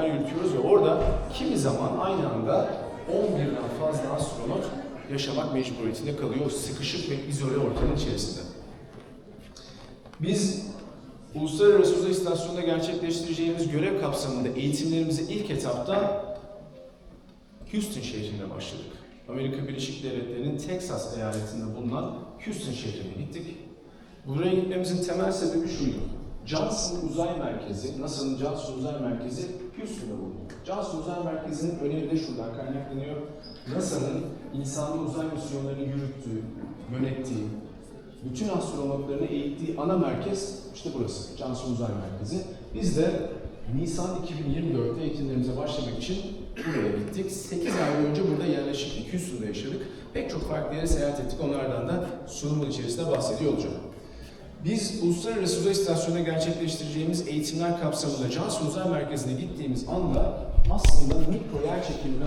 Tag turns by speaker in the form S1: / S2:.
S1: faaliyetler yürütüyoruz ve orada kimi zaman aynı anda 11'den fazla astronot yaşamak mecburiyetinde kalıyor sıkışık ve izole ortamın içerisinde. Biz Uluslararası Uzay İstasyonu'nda gerçekleştireceğimiz görev kapsamında eğitimlerimizi ilk etapta Houston şehrinde başladık. Amerika Birleşik Devletleri'nin Texas eyaletinde bulunan Houston şehrine gittik. Buraya gitmemizin temel sebebi şuydu. Johnson Uzay Merkezi, NASA'nın Johnson Uzay Merkezi Houston'da bulunuyor. Johnson Uzay Merkezi'nin önemi de şuradan kaynaklanıyor. NASA'nın insanlı uzay misyonlarını yürüttüğü, yönettiği, bütün astronotlarını eğittiği ana merkez işte burası, Johnson Uzay Merkezi. Biz de Nisan 2024'te eğitimlerimize başlamak için buraya gittik. 8 ay boyunca burada yerleşiktik, Houston'da yaşadık. Pek çok farklı yere seyahat ettik. Onlardan da sunumun içerisinde bahsediyor olacağım. Biz Uluslararası Uzay İstasyonu'na gerçekleştireceğimiz eğitimler kapsamında Johnson Uzay Merkezi'ne gittiğimiz anda aslında mikro yer çekimine